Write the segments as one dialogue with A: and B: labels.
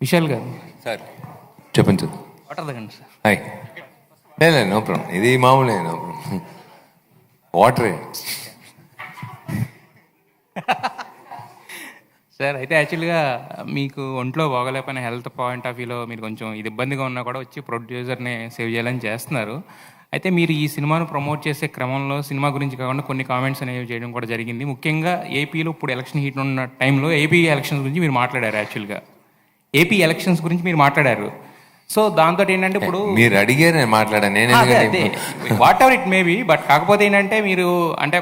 A: విశాల్ గారు.
B: సార్. చెప్పండి sir.
A: Water తగ్గండి సార్.
B: హాయ్. లేదు నో ప్రాబ్లం ఇది మామూలే నో ప్రాబ్లం వాటరే.
A: సార్ అయితే యాక్చువల్గా మీకు ఒంట్లో బాగోలేకపోయిన హెల్త్ పాయింట్ ఆఫ్ వ్యూలో మీరు కొంచెం ఇది ఇబ్బందిగా ఉన్నా కూడా వచ్చి ప్రొడ్యూసర్ని సేవ్ చేయాలని చేస్తున్నారు. అయితే మీరు ఈ సినిమాను ప్రమోట్ చేసే క్రమంలో సినిమా గురించి కాకుండా కొన్ని కామెంట్స్ అనేవి చేయడం కూడా జరిగింది. ముఖ్యంగా ఏపీలో ఇప్పుడు ఎలక్షన్ హీట్ ఉన్న టైంలో ఏపీ ఎలక్షన్స్ గురించి మీరు మాట్లాడారు యాక్చువల్గా. ఏపీ ఎలక్షన్స్ గురించి మీరు మాట్లాడారు. సో దాంతో ఏంటంటే ఇప్పుడు
B: మీరు అడిగారు నేను మాట్లాడాను నేను
A: whatever it may be but కాకపోతే ఏంటంటే మీరు అంటే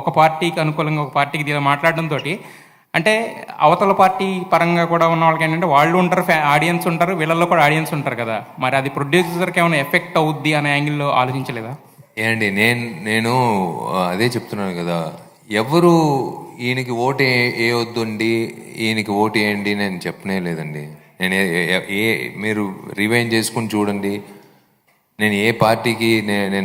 A: ఒక పార్టీకి అనుకూలంగా ఒక పార్టీకి దీని మాట్లాడడంతో అంటే అవతల పార్టీ పరంగా కూడా ఉన్న వాళ్ళకి ఏంటంటే వాళ్ళు ఉంటారు ఆడియన్స్ ఉంటారు వీళ్ళల్లో కూడా ఆడియన్స్ ఉంటారు కదా. మరి అది ప్రొడ్యూసర్కి ఏమైనా ఎఫెక్ట్ అవుద్ది అనే యాంగిల్లో ఆలోచించలేదా?
B: ఏమండి నేను నేను అదే చెప్తున్నాను కదా. ఎవరు ఈయనకి ఓటు ఏ- వద్దండి ఈయనకి ఓటు వేయండి నేను చెప్పనే లేదండి. నేను ఏ- మీరు రివైన్ చేసుకుని చూడండి. నేను ఏ పార్టీకి నేను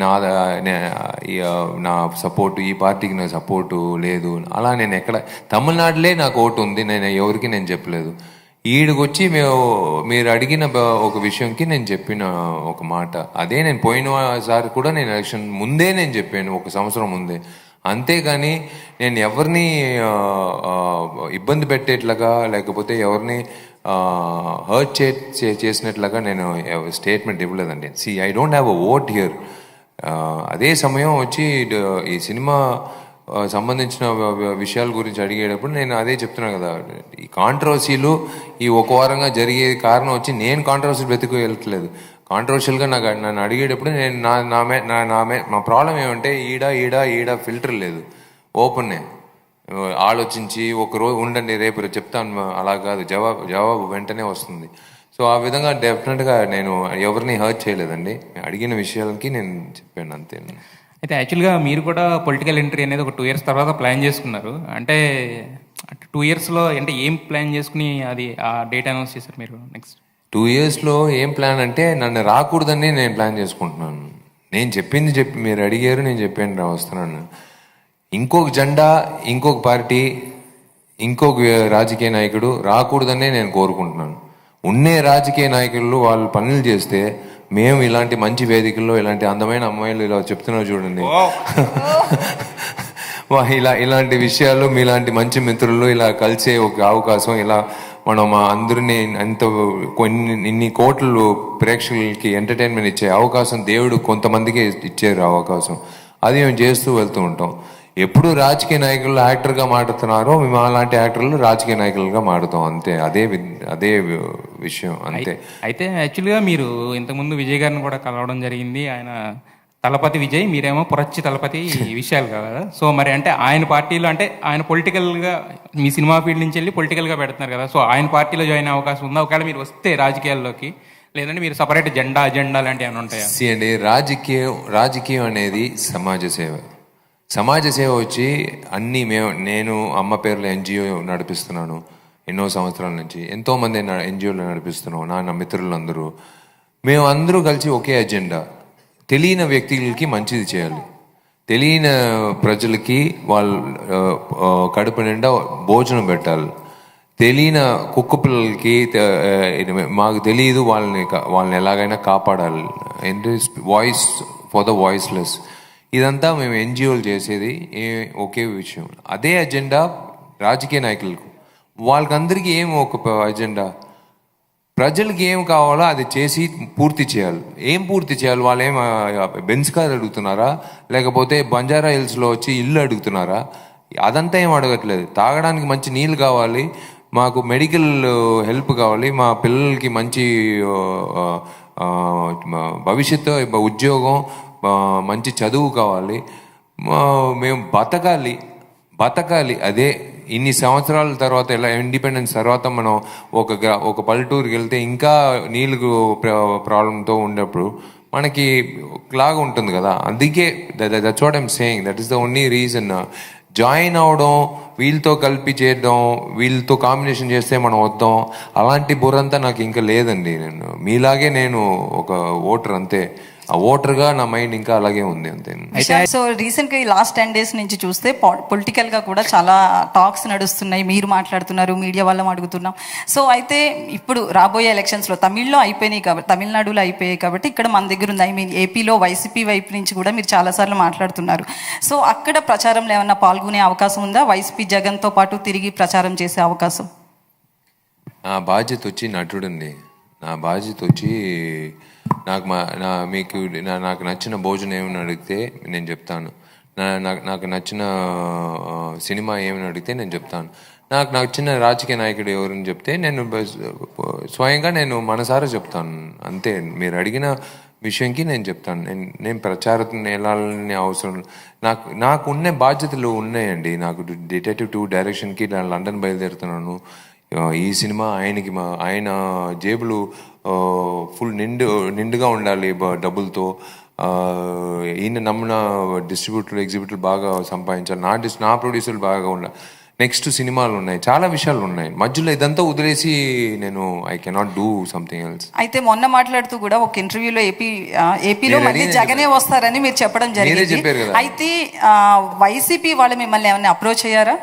B: నా సపోర్టు ఈ పార్టీకి నా సపోర్టు లేదు. అలా నేను ఎక్కడ తమిళనాడులే నాకు ఓటు ఉంది నేను ఎవరికి నేను చెప్పలేదు. ఈడికొచ్చి మేము మీరు అడిగిన ఒక విషయంకి నేను చెప్పిన ఒక మాట. అదే నేను పోయినసారి కూడా నేను ఎలక్షన్ ముందే నేను చెప్పాను ఒక సంవత్సరం ముందే. అంతేగాని నేను ఎవరిని ఇబ్బంది పెట్టేట్లాగా లేకపోతే ఎవరిని హర్ట్ చే చే- చేసినట్లుగా నేను స్టేట్మెంట్ ఇవ్వలేదండి see I don't have a vote here అదే సమయం వచ్చి ఈ సినిమా సంబంధించిన విషయాల గురించి అడిగేటప్పుడు నేను అదే చెప్తున్నాను కదా. ఈ కాంట్రవర్సీలు ఈ ఒక వారంగా జరిగే కారణం వచ్చి నేను కాంట్రవర్సీ బ్రతికి వెళ్ళట్లేదు కాంట్రవర్షియల్గా నాకు నన్ను అడిగేటప్పుడు నేను నా నా మే నా నా మే మా ప్రాబ్లం ఏమంటే ఈడ ఈడ ఈడ ఫిల్టర్ లేదు. ఓపెన్నే ఆలోచించి ఒక రోజు ఉండండి రేపు చెప్తాను అలా కాదు. జవాబు జవాబు వెంటనే వస్తుంది. సో ఆ విధంగా డెఫినెట్గా నేను ఎవరిని హర్ట్ చేయలేదండి. అడిగిన విషయాలకి నేను చెప్పాను అంతే.
A: అయితే యాక్చువల్గా మీరు కూడా పొలిటికల్ ఎంట్రీ అనేది ఒక టూ ఇయర్స్ తర్వాత ప్లాన్ చేసుకున్నారు. అంటే టూ ఇయర్స్లో అంటే ఏం ప్లాన్ చేసుకుని అది ఆ డేట్ అనౌన్స్ చేశారు మీరు నెక్స్ట్?
B: టూ ఇయర్స్లో ఏం ప్లాన్ అంటే నన్ను రాకూడదని నేను ప్లాన్ చేసుకుంటున్నాను. నేను చెప్పింది చెప్పి మీరు అడిగారు నేను చెప్పాను రా వస్తున్నాను. ఇంకొక జెండా ఇంకొక పార్టీ ఇంకొక రాజకీయ నాయకుడు రాకూడదనే నేను కోరుకుంటున్నాను. ఉన్నే రాజకీయ నాయకులు వాళ్ళు పనులు చేస్తే మేము ఇలాంటి మంచి వేదికల్లో ఇలాంటి అందమైన అమ్మాయిలు ఇలా చెప్తున్నారు చూడండి. ఇలా ఇలాంటి విషయాలు మీలాంటి మంచి మిత్రులు ఇలా కలిసే ఒక అవకాశం ఇలా మనం అందరినీ అంత కొన్ని ఇన్ని కోట్లు ప్రేక్షకులకి ఎంటర్టైన్మెంట్ ఇచ్చే అవకాశం దేవుడు కొంతమందికి ఇచ్చారు అవకాశం. అది మేము చేస్తూ వెళ్తూ ఉంటాం. ఎప్పుడు రాజకీయ నాయకులు యాక్టర్గా మాట్లాడుతున్నారో మేము అలాంటి యాక్టర్లు రాజకీయ నాయకులుగా మారుతాం అంతే. అదే అదే విషయం అంతే.
A: అయితే యాక్చువల్గా మీరు ఇంతకుముందు విజయ్ గారిని కూడా కలవడం జరిగింది. ఆయన తలపతి విజయ్ మీరేమో పురచ్చి తలపతి విషయాలు కదా. సో మరి అంటే ఆయన పార్టీలో అంటే ఆయన పొలిటికల్గా మీ సినిమా ఫీల్డ్ నుంచి వెళ్ళి పొలిటికల్గా పెడుతున్నారు కదా. సో ఆయన పార్టీలో జాయిన్ అవకాశం ఉందా? ఒకవేళ మీరు వస్తే రాజకీయాల్లోకి లేదంటే మీరు సపరేట్ జెండా అజెండా లాంటివి ఏమైనా ఉంటాయా?
B: అండి రాజకీయం రాజకీయం అనేది సమాజ సేవ. సమాజ సేవ వచ్చి అన్నీ మేము నేను అమ్మ పేరులో ఎన్జిఓ నడిపిస్తున్నాను. ఎన్నో సంవత్సరాల నుంచి. ఎంతోమంది ఎన్జిఓలు నడిపిస్తున్నాం నా నా మిత్రులందరూ. మేము అందరూ కలిసి ఒకే అజెండా. తెలియని వ్యక్తులకి మంచిది చేయాలి. తెలియని ప్రజలకి వాళ్ళ కడుపు నిండా భోజనం పెట్టాలి. తెలియని కుక్క పిల్లలకి మాకు తెలియదు వాళ్ళని వాళ్ళని ఎలాగైనా కాపాడాలి. ఏంటి వాయిస్ ఫర్ ద వాయిస్లెస్ ఇదంతా మేము ఎన్జిఓలు చేసేది ఏ- ఒకే విషయం. అదే అజెండా రాజకీయ నాయకులకు. వాళ్ళకందరికీ ఏం ఒక అజెండా? ప్రజలకి ఏం కావాలో అది చేసి పూర్తి చేయాలి. ఏం పూర్తి చేయాలి? వాళ్ళు ఏం బెంచ్ కార్ అడుగుతున్నారా? లేకపోతే బంజారా హిల్స్లో వచ్చి ఇల్లు అడుగుతున్నారా? అదంతా ఏం అడగట్లేదు. తాగడానికి మంచి నీళ్ళు కావాలి. మాకు మెడికల్ హెల్ప్ కావాలి. మా పిల్లలకి మంచి భవిష్యత్తు ఉద్యోగం మంచి చదువు కావాలి. మా- మేము బతకాలి. బతకాలి. అదే ఇన్ని సంవత్సరాల తర్వాత ఇలా ఇండిపెండెన్స్ తర్వాత మనం ఒక గ్రా- ఒక పల్లెటూరుకి వెళ్తే ఇంకా నీళ్ళు ప్రాబ్లంతో ఉన్నప్పుడు మనకి లాగా ఉంటుంది కదా. అందుకే that's what I'm saying that is the only reason join అవడం వీళ్ళతో కలిపి చేయడం వీళ్ళతో కాంబినేషన్ చేస్తే మనం వద్దాం. అలాంటి బుర్రంతా నాకు ఇంకా లేదండి నేను. మీలాగే నేను ఒక ఓటర్ అంతే. ఆ ఓటర్గా నా మైండ్ ఇంకా అలాగే ఉంది అంతే.
C: సో రీసెంట్గా ఈ లాస్ట్ టెన్ డేస్ నుంచి చూస్తే పొలిటికల్గా కూడా చాలా టాక్స్ నడుస్తున్నాయి. మీరు మాట్లాడుతున్నారు మీడియా వాళ్ళం అడుగుతున్నాం. సో అయితే ఇప్పుడు రాబోయే ఎలక్షన్స్లో తమిళ్ళో అయిపోయినాయి కాబట్టి తమిళనాడులో అయిపోయాయి కాబట్టి ఇక్కడ మన దగ్గర ఉంది. ఐ మీన్ ఏపీలో వైసీపీ వైపు నుంచి కూడా మీరు చాలాసార్లు మాట్లాడుతున్నారు. సో అక్కడ ప్రచారంలో ఏమన్నా పాల్గొనే అవకాశం ఉందా? వైసీపీ జగన్తో పాటు తిరిగి ప్రచారం చేసే అవకాశం?
B: నా బాధ్యత వచ్చి నటుడండి. నా బాధ్యత వచ్చి నాకు మా నా మీకు నా నాకు నచ్చిన భోజనం ఏమని అడిగితే నేను చెప్తాను. నా నాకు నాకు నచ్చిన సినిమా ఏమని అడిగితే నేను చెప్తాను. నాకు నచ్చిన రాజకీయ నాయకుడు ఎవరని చెప్తే నేను బస్- స్వయంగా నేను మనసారా చెప్తాను. అంతే మీరు అడిగిన విషయంకి నేను చెప్తాను. నేను నేను ప్రచారం వెళ్ళాలని అవసరం నాకు నాకు ఉన్న బాధ్యతలు ఉన్నాయండి. నాకు డిటెక్టివ్ టూ డైరెక్షన్కి నేను లండన్ బయలుదేరుతున్నాను. ఈ సినిమా ఆయనకి మా ఆయన జేబులు ఫుల్ నిండు నిండుగా ఉండాలి డబ్బులతో. ఈయన నమ్మిన డిస్ట్రిబ్యూటర్ ఎగ్జిబ్యూటర్ బాగా సంపాదించాలి. నా డిస్ నా ప్రొడ్యూసర్లు బాగా ఉండాలి. నెక్స్ట్ సినిమాలు ఉన్నాయి. చాలా విషయాలు ఉన్నాయి. మధ్యలో ఇదంతా వదిలేసి నేను I cannot do something else
C: అయితే మొన్న మాట్లాడుతూ కూడా ఒక ఇంటర్వ్యూలో ఏపీ ఏపీలో
B: మీరు
C: మళ్ళీ జగనే వస్తారని మీరు చెప్పడం జరిగింది. అయితే వైసీపీ వాళ్ళు మిమ్మల్ని ఏమైనా అప్రోచ్ అయ్యారా?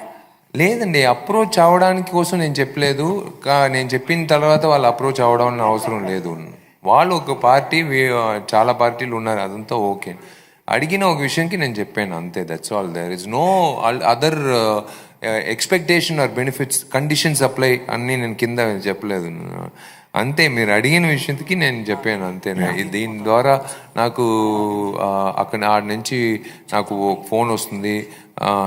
B: లేదండి అప్రోచ్ అవ్వడానికి కోసం నేను చెప్పలేదు. కా- నేను చెప్పిన తర్వాత వాళ్ళు అప్రోచ్ అవ్వడం అవసరం లేదు. వాళ్ళు ఒక పార్టీ చాలా పార్టీలు ఉన్నారు. అదంతా ఓకే. అడిగిన ఒక విషయంకి నేను చెప్పాను అంతే. That's all there is no other expectation or benefits conditions apply అన్నీ నేను కింద చెప్పలేదు. అంతే మీరు అడిగిన విషయంకి నేను చెప్పాను అంతే దీని ద్వారా నాకు అక్కడ ఆడ నుంచి నాకు ఫోన్ వస్తుంది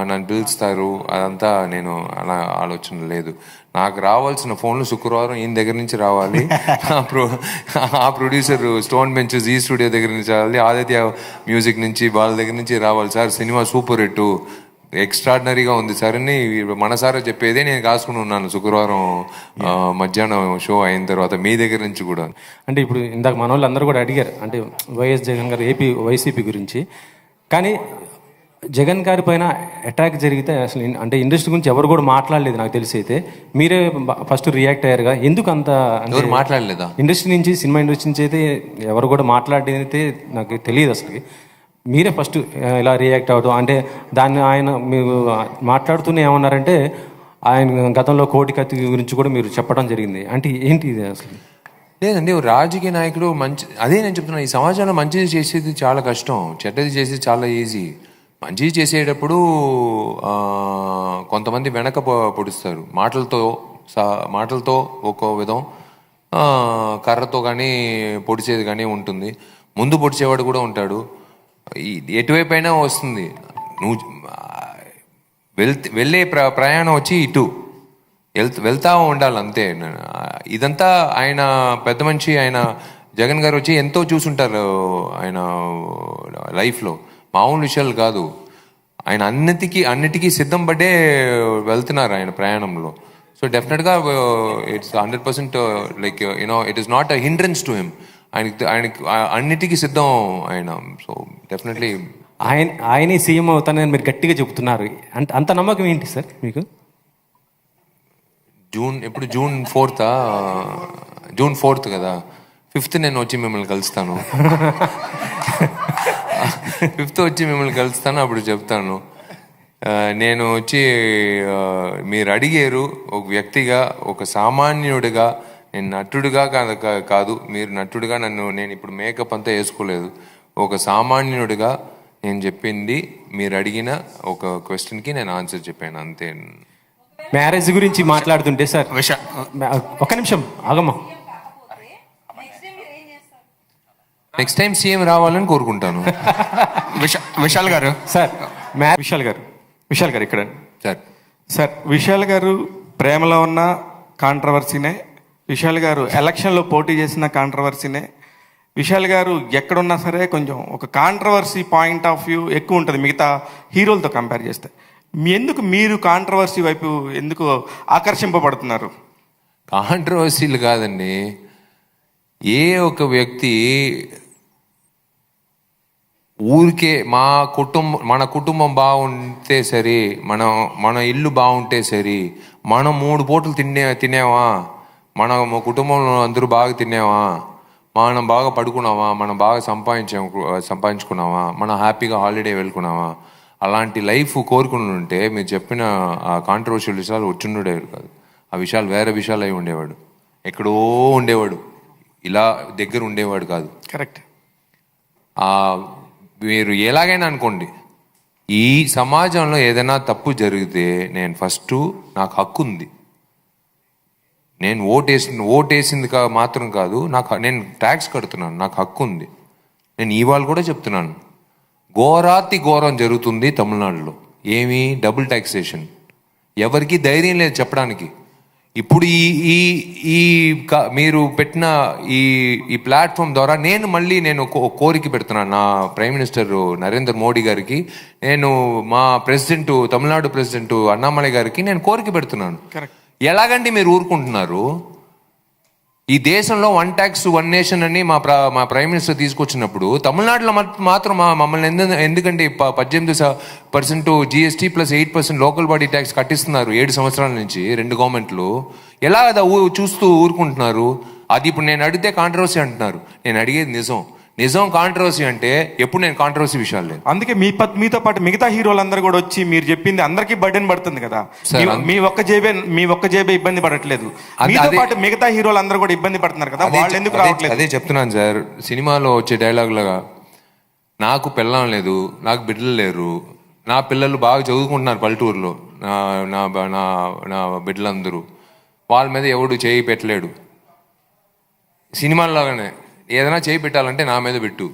B: నన్ను పిలుస్తారు అదంతా నేను అలా ఆలోచన లేదు. నాకు రావాల్సిన ఫోన్లు శుక్రవారం ఈయన దగ్గర నుంచి రావాలి. ఆ ప్రొడ్యూసర్ స్టోన్ బెంచెస్ ఈ స్టూడియో దగ్గర నుంచి రావాలి. ఆదిత్య మ్యూజిక్ నుంచి వాళ్ళ దగ్గర నుంచి రావాలి. Sir cinema super hit. ఎక్స్ట్రాడినరీగా ఉంది సార్. అని మనసారా చెప్పేదే నేను కాసుకుని ఉన్నాను శుక్రవారం మధ్యాహ్నం షో అయిన తర్వాత మీ దగ్గర నుంచి కూడా.
D: అంటే ఇప్పుడు ఇందాక మన వాళ్ళు అందరూ కూడా అడిగారు అంటే వైఎస్ జగన్ గారు ఏపీ వైసీపీ గురించి. కానీ జగన్ గారి పైన అటాక్ జరిగితే అసలు అంటే ఇండస్ట్రీ గురించి ఎవరు కూడా మాట్లాడలేదు నాకు తెలిసి అయితే. మీరే ఫస్ట్ రియాక్ట్ అయ్యారుగా. ఎందుకు అంత
B: ఎవరు మాట్లాడలేదా?
D: ఇండస్ట్రీ నుంచి సినిమా ఇండస్ట్రీ నుంచి అయితే ఎవరు కూడా మాట్లాడేది అయితే నాకు తెలియదు అసలు మీరే ఫస్ట్ ఇలా రియాక్ట్ అవ్వడం అంటే దాన్ని ఆయన మీరు మాట్లాడుతూనే ఏమన్నారంటే ఆయన గతంలో కోటి కత్తి గురించి కూడా మీరు చెప్పడం జరిగింది. అంటే ఏంటి ఇది అసలు?
B: లేదండి రాజకీయ నాయకుడు మంచి అదే నేను చెప్తున్నా ఈ సమాజంలో మంచిది చేసేది చాలా కష్టం చెడ్డది చేసేది చాలా ఈజీ. మంచిది చేసేటప్పుడు కొంతమంది వెనక పొడుస్తారు. మాటలతో సా- మాటలతో ఒక్కో విధం కర్రతో కానీ పొడిచేది కానీ ఉంటుంది. ముందు పొడిచేవాడు కూడా ఉంటాడు. ఎటువైపు అయినా వస్తుంది. నువ్వు వెళ్తే వెళ్ళే ప్ర ప్రయాణం వచ్చి ఇటు. వెళ్త వెళ్తా ఉండాలి అంతే. ఇదంతా ఆయన పెద్ద మనిషి ఆయన జగన్ గారు వచ్చి ఎంతో చూసుంటారు ఆయన లైఫ్లో. మామూలు విషయాలు కాదు. ఆయన అన్నిటికీ అన్నిటికీ సిద్ధం పడ్డే వెళ్తున్నారు ఆయన ప్రయాణంలో. సో డెఫినెట్గా it's hundred percent like you know it is not a hindrance to him ఆయనకి ఆయనకి అన్నిటికీ సిద్ధం ఆయన. సో డెఫినెట్లీ
D: ఆయన ఆయనే సీఎం అవుతానని మీరు గట్టిగా చెబుతున్నారు. అంత అంత నమ్మకం ఏంటి సార్ మీకు?
B: జూన్ ఇప్పుడు జూన్ ఫోర్త్? జూన్ ఫోర్త్ కదా. ఫిఫ్త్ నేను వచ్చి మిమ్మల్ని కలుస్తాను. ఫిఫ్త్ వచ్చి మిమ్మల్ని కలుస్తాను అప్పుడు చెప్తాను. నేను వచ్చి మీరు అడిగారు ఒక వ్యక్తిగా ఒక సామాన్యుడిగా నేను నటుడిగా కాదు మీరు నటుడిగా నన్ను నేను ఇప్పుడు మేకప్ అంతా వేసుకోలేదు. ఒక సామాన్యుడిగా నేను చెప్పింది మీరు అడిగిన ఒక క్వశ్చన్కి నేను ఆన్సర్ చెప్పాను అంతే.
D: మ్యారేజ్ గురించి మాట్లాడుతుంటే సార్ ఒక్క నిమిషం ఆగమ్మా.
B: నెక్స్ట్ టైం సీఎం రావాలని కోరుకుంటాను.
E: విశా విశాల్ గారు.
D: సార్ మ్యా
E: విశాల్ గారు విశాల్ గారు ఇక్కడ.
B: సార్.
E: సార్ విశాల్ గారు ప్రేమలో ఉన్న కాంట్రవర్సీనే విశాల్ గారు ఎలక్షన్లో పోటీ చేసిన కాంట్రవర్సీనే. విశాల్ గారు ఎక్కడున్నా సరే కొంచెం ఒక కాంట్రవర్సీ పాయింట్ ఆఫ్ వ్యూ ఎక్కువ ఉంటుంది మిగతా హీరోలతో కంపేర్ చేస్తే. ఎందుకు మీరు కాంట్రవర్సీ వైపు ఎందుకు ఆకర్షింపబడుతున్నారు?
B: కాంట్రవర్సీలు కాదండి. ఏ ఒక వ్యక్తి ఊరికే మా కుటుంబం మన కుటుంబం బాగుంటే సరే మన మన ఇల్లు బాగుంటే సరే మనం మూడు పూటలు తినే తినేవా? మన కుటుంబంలో అందరూ బాగా తినేవా? మనం బాగా పడుకున్నామా మనం బాగా సంపాదించాం సంపాదించుకున్నామా మనం హ్యాపీగా హాలిడే వెళ్ళుకున్నామా అలాంటి లైఫ్ కోరుకుని ఉంటే మీరు చెప్పిన ఆ కాంట్రవర్షియల్ విషయాలు వచ్చిండేవాడు కాదు. ఆ విషయాలు వేరే విషయాలు అయి ఉండేవాడు. ఎక్కడో ఉండేవాడు. ఇలా దగ్గర ఉండేవాడు కాదు.
E: కరెక్ట్.
B: మీరు ఎలాగైనా అనుకోండి. ఈ సమాజంలో ఏదైనా తప్పు జరిగితే నేను ఫస్ట్ నాకు హక్కు ఉంది నేను ఓటేసింది ఓటేసింది కా మాత్రం కాదు నాకు నేను ట్యాక్స్ కడుతున్నాను నాకు హక్కు ఉంది. నేను ఇవాళ కూడా చెప్తున్నాను. ఘోరాతి ఘోరం జరుగుతుంది తమిళనాడులో. ఏమి? డబుల్ ట్యాక్సేషన్ ఎవరికి ధైర్యం లేదు చెప్పడానికి. ఇప్పుడు ఈ ఈ ఈ క- మీరు పెట్టిన ఈ ఈ ప్లాట్ఫామ్ ద్వారా నేను మళ్ళీ నేను కోరిక పెడుతున్నాను నా ప్రైమ్ మినిస్టర్ నరేంద్ర మోడీ గారికి నేను మా ప్రెసిడెంట్ తమిళనాడు ప్రెసిడెంట్ అన్నామలై గారికి నేను కోరిక పెడుతున్నాను.
E: కరెక్ట్.
B: ఎలాగండి మీరు ఊరుకుంటున్నారు? ఈ దేశంలో వన్ ట్యాక్స్ వన్ నేషన్ అని మా ప్ర మా ప్రైమ్ మినిస్టర్ తీసుకొచ్చినప్పుడు తమిళనాడులో మాత్రం మా మమ్మల్ని ఎందు ఎందుకంటే ప- పద్దెనిమిది percent GST plus eight percent local body tax కట్టిస్తున్నారు ఏడు సంవత్సరాల నుంచి రెండు గవర్నమెంట్లు ఎలా చూస్తూ ఊరుకుంటున్నారు? అది ఇప్పుడు నేను అడిగితే కాంట్రవర్సీ అంటున్నారు. నేను అడిగేది నిజం. నిజం కాంట్రవర్సీ అంటే ఎప్పుడు నేను కాంట్రవర్సీ విషయాలు లేదు
E: అందుకే మీ మీతో పాటు మిగతా హీరోలందరూ కూడా వచ్చి మీరు చెప్పింది అందరికీ బర్డెన్ పడుతుంది కదా. మీ- ఒక్క జేబే మీ ఒక్క జేబే ఇబ్బంది పడట్లేదు. మీతో పాటు మిగతా హీరోలందరూ కూడా ఇబ్బంది పడుతున్నారు కదా. వాళ్ళు ఎందుకు రావట్లేదు?
B: అదే చెప్తున్నాను సార్. సినిమాలో వచ్చే డైలాగ్ లాగా నాకు పిల్లం లేదు నాకు బిడ్డలు లేరు నా పిల్లలు బాగా చదువుకుంటున్నారు పల్లెటూరులో నా నా నా నా బిడ్డలందరూ. వాళ్ళ మీద ఎవడు చేయి పెట్టలేడు. సినిమాల్లాగానే ఏదైనా చేయి పెట్టాలంటే నా మీద పెట్టు.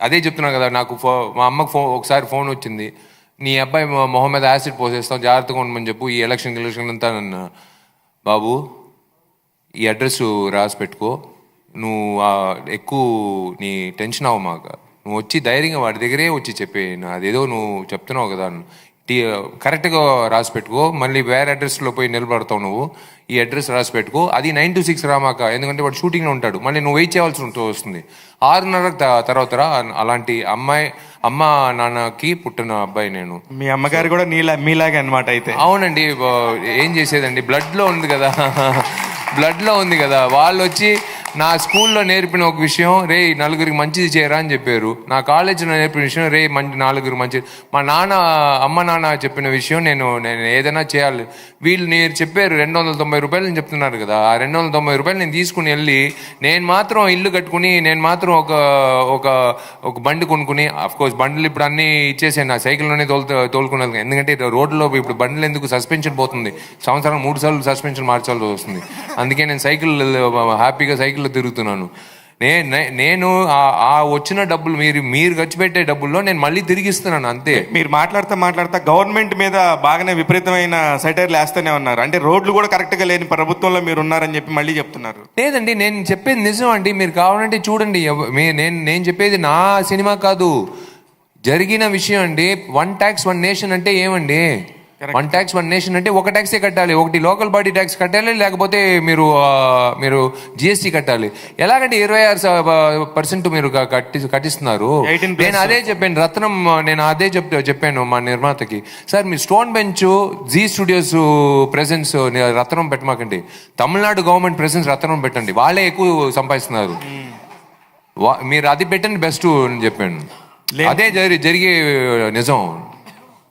B: అదే చెప్తున్నాను కదా నాకు ఫో మా అమ్మకు ఫోన్ ఒకసారి ఫోన్ వచ్చింది. నీ అబ్బాయి మొహం మీద యాసిడ్ పోసేస్తాం జాగ్రత్తగా ఉండమని చెప్పు ఈ ఎలక్షన్ ఎలక్షన్ అంతా నన్ను బాబు ఈ అడ్రస్ రాసి పెట్టుకో. నువ్వు ఎక్కువ నీ టెన్షన్ అవ్వమాక నువ్వు వచ్చి ధైర్యంగా వాడి దగ్గరే వచ్చి చెప్పే అదేదో నువ్వు చెప్తున్నావు కదా టీ కరెక్ట్గా రాసి పెట్టుకో మళ్ళీ వేరే అడ్రస్లో పోయి నిలబడతావు నువ్వు ఈ అడ్రస్ రాసి పెట్టుకో. అది నైన్ టు సిక్స్ రామాక ఎందుకంటే వాడు షూటింగ్లో ఉంటాడు. మళ్ళీ నువ్వు వెయిట్ చేయాల్సి ఉంటూ వస్తుంది. ఆరున్నర తర్వాత అలాంటి అమ్మాయి అమ్మ నాన్నకి పుట్టిన అబ్బాయి నేను.
E: మీ అమ్మగారు కూడా నీలా మీలాగే అన్నమాట అయితే.
B: అవునండి ఏం చేసేదండి? బ్లడ్లో ఉంది కదా. బ్లడ్లో ఉంది కదా. వాళ్ళు వచ్చి నా స్కూల్లో నేర్పిన ఒక విషయం రే నలుగురికి మంచిది చేయరా అని చెప్పారు. నా కాలేజీలో నేర్పిన విషయం రే మంచి నలుగురికి మంచి మా నాన్న అమ్మ నాన్న చెప్పిన విషయం నేను నేను ఏదైనా చేయాలి. వీళ్ళు నేను చెప్పారు రెండు వందల తొంభై రూపాయలు నేను చెప్తున్నారు కదా ఆ రెండు వందల తొంభై రూపాయలు నేను తీసుకుని వెళ్ళి నేను మాత్రం ఇల్లు కట్టుకుని నేను మాత్రం ఒక ఒక ఒక బండి కొనుక్కుని కోర్స్ బండ్లు ఇప్పుడు అన్నీ ఇచ్చేసాను. నా సైకిల్లోనే తోలు తోలుకున్నాను ఎందుకంటే రోడ్లో ఇప్పుడు బండ్లు ఎందుకు సస్పెన్షన్ పోతుంది? సంవత్సరం మూడు సార్లు సస్పెన్షన్ మార్చాల్సి వస్తుంది. అందుకే నేను సైకిల్ హ్యాపీగా సైకిల్ సైకిల్లో తిరుగుతున్నాను. నే నేను ఆ- వచ్చిన డబ్బులు మీరు మీరు ఖర్చు పెట్టే డబ్బుల్లో నేను మళ్ళీ తిరిగి ఇస్తున్నాను అంతే.
E: మీరు మాట్లాడుతూ మాట్లాడుతూ గవర్నమెంట్ మీద బాగానే విపరీతమైన సైటర్లు వేస్తూనే ఉన్నారు. అంటే రోడ్లు కూడా కరెక్ట్గా లేని ప్రభుత్వంలో మీరు ఉన్నారని చెప్పి మళ్ళీ చెప్తున్నారు.
B: లేదండి నేను చెప్పేది నిజం అండి. మీరు కావాలంటే చూడండి నేను నేను చెప్పేది నా సినిమా కాదు. జరిగిన విషయం అండి. వన్ ట్యాక్స్ వన్ నేషన్ అంటే ఏమండి? వన్ ట్యాక్స్ వన్ నేషన్ అంటే ఒక ట్యాక్సే కట్టాలి. ఒకటి లోకల్ బాడీ ట్యాక్స్ కట్టాలి లేకపోతే మీరు మీరు జిఎస్టీ కట్టాలి. ఎలాగంటే ఇరవై ఆరు పర్సెంట్ మీరు కట్టి కట్టిస్తున్నారు.
E: 18 plus.
B: నేను అదే చెప్పాను రత్నం నేను అదే చెప్ చెప్పాను మా నిర్మాతకి. సార్ మీ stone bench Zee studios presence Ratnam పెట్టమాకండి. Tamil Nadu government presents Ratnam పెట్టండి. వాళ్ళే ఎక్కువ సంపాదిస్తున్నారు. వా- మీరు అది పెట్టండి బెస్ట్ అని చెప్పాను. అదే జరి జరిగే నిజం.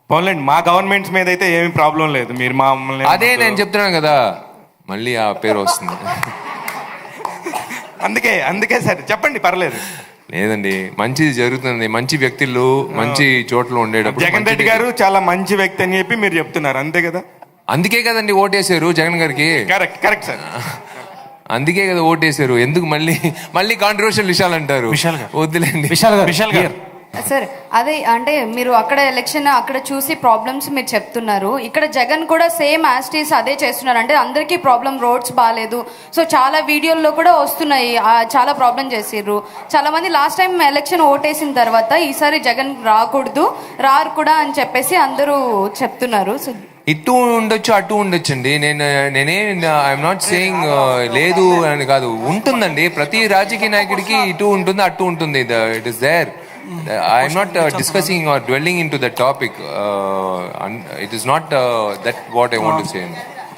E: పోన్లేండి మా గవర్నమెంట్స్ మీద అయితే ఏమి ప్రాబ్లం లేదు. మీరు మమ్మల్ని
B: అదే నేను చెప్తున్నాను కదా మళ్ళీ ఆ పేరు వస్తుంది.
E: అందుకే అందుకే సరే చెప్పండి పర్లేదు.
B: లేదండి మంచిది జరుగుతుంది మంచి వ్యక్తులు మంచి చోట్ల ఉండేటప్పుడు
E: జగన్ రెడ్డి గారు చాలా మంచి వ్యక్తి అని చెప్పి మీరు చెప్తున్నారు అంతే కదా?
B: అందుకే కదండి ఓటేశారు జగన్ గారికి.
E: Correct correct sir.
B: అందుకే కదా ఓటేశారు ఎందుకు మళ్ళీ మళ్ళీ కాంట్రవర్షియల్ విషయాలు అంటారు.
D: విశాల్ గారు.
B: వద్దులేండి.
D: విశాల్ గారు
E: విశాల్ గారు.
F: సార్ అదే అంటే మీరు అక్కడ ఎలక్షన్ అక్కడ చూసి ప్రాబ్లమ్స్ మీరు చెప్తున్నారు. ఇక్కడ జగన్ కూడా సేమ్ యాస్టీస్ అదే చేస్తున్నారు. అంటే అందరికీ ప్రాబ్లం రోడ్స్ బాగాలేదు సో చాలా వీడియోల్లో కూడా వస్తున్నాయి. చాలా ప్రాబ్లం చేసిర్రు. చాలా మంది లాస్ట్ టైం ఎలక్షన్ ఓటేసిన తర్వాత ఈసారి జగన్ రాకూడదు రారు కూడా అని చెప్పేసి అందరూ చెప్తున్నారు. సో
B: ఇటు ఉండొచ్చు అటు ఉండొచ్చు అండి నేను నేనే ఐఎమ్ నాట్ సేయింగ్ లేదు అని కాదు. ఉంటుందండి. ప్రతి రాజకీయ నాయకుడికి ఇటు ఉంటుంది అటు ఉంటుంది. It is there Uh, I'm not uh, discussing or dwelling into the topic. Uh, un- it is not uh, that what I want to say.